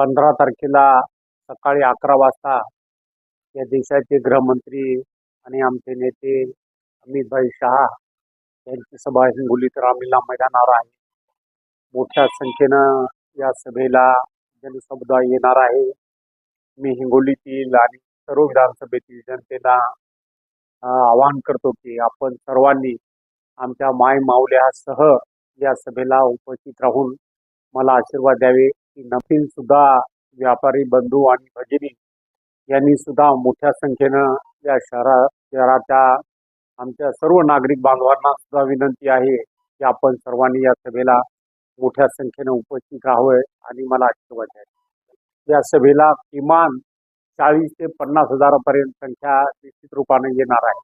पंधरा तारखेला सकाळी अकरा वाजता या देशाचे गृहमंत्री आणि आमचे नेते अमितभाई शहा यांची सभा हिंगोलीत रामलीला मैदानावर आहे. मोठ्या संख्येनं या सभेला जनसमुदाय येणार आहे. मी हिंगोलीतील आणि सर्व विधानसभेतील जनतेला आवाहन करतो की आपण सर्वांनी आमच्या माय माऊल्यासह या सभेला उपस्थित राहून मला आशीर्वाद द्यावे. की सुद्धा व्यापारी बंधू आणि भगिनी यांनी सुद्धा मोठ्या संख्येनं या शहरा शहराच्या आमच्या सर्व नागरिक बांधवांना सुद्धा विनंती आहे की आपण सर्वांनी या सभेला मोठ्या संख्येनं उपस्थित राहावं आणि मला आशीर्वाद द्यावे या सभेला किमान चाळीस ते पन्नास हजारापर्यंत संख्या निश्चित रूपाने येणार आहे.